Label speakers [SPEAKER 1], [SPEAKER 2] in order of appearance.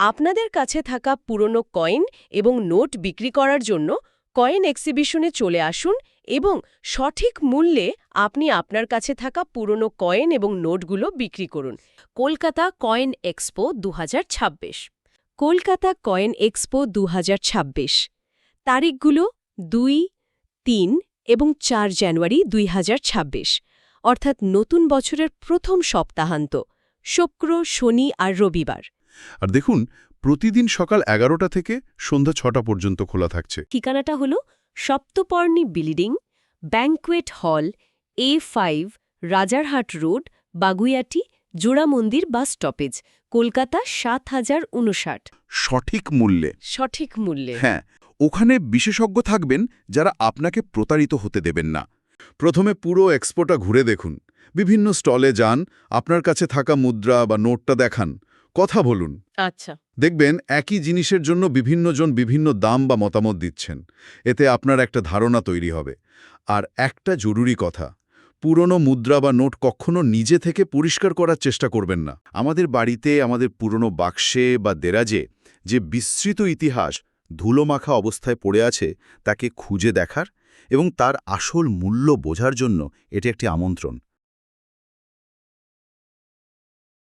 [SPEAKER 1] আপনাদের কাছে থাকা পুরনো কয়েন এবং নোট বিক্রি করার জন্য কয়েন এক্সিবিশনে চলে আসুন এবং সঠিক মূল্যে আপনি আপনার কাছে থাকা পুরনো কয়েন এবং নোটগুলো বিক্রি করুন। কলকাতা কয়েন এক্সপো দু হাজার ছাব্বিশ। কলকাতা কয়েন এক্সপো দু হাজার ছাব্বিশ। তারিখগুলো দুই, তিন এবং চার জানুয়ারি দুই হাজার ছাব্বিশ। অর্থাৎ নতুন বছরের প্রথম সপ্তাহান্ত, শুক্র, শনি আর রবিবার।
[SPEAKER 2] আর দেখুন প্রতিদিন সকাল এগারোটা থেকে সন্ধ্যা ছটা পর্যন্ত খোলা থাকছে।
[SPEAKER 1] ঠিকানাটা হল Saptaparni building banquet hall A five Rajarhat road Baguiati Jora Mandir bus stoppage Kolkata সাত হাজার উনষাট
[SPEAKER 2] সঠিক মূল্যে।
[SPEAKER 1] সঠিক মূল্যে।
[SPEAKER 2] হ্যাঁ ওখানে বিশেষজ্ঞ থাকবেন যারা আপনাকে প্রতারিত হতে দেবেন না। প্রথমে পুরো এক্সপোটা ঘুরে দেখুন। বিভিন্ন স্টলে যান আপনার কাছে থাকা মুদ্রা বা নোটটা দেখান। কথা বলুন।
[SPEAKER 1] আচ্ছা।
[SPEAKER 2] দেখবেন একই জিনিসের জন্য বিভিন্নজন বিভিন্ন দাম বা মতামত দিচ্ছেন। এতে আপনার একটা ধারণা তৈরি হবে। আর একটা জরুরি কথা পুরনো মুদ্রা বা নোট কখনো নিজে থেকে পরিষ্কার করার চেষ্টা করবেন না। আমাদের বাড়িতে আমাদের পুরনো বাক্সে বা দেরাজে যে বিস্তৃত ইতিহাস ধুলোমাখা অবস্থায় পড়ে আছে তাকে খুঁজে দেখার এবং তার আসল মূল্য বোঝার জন্য এটি একটি আমন্ত্রণ।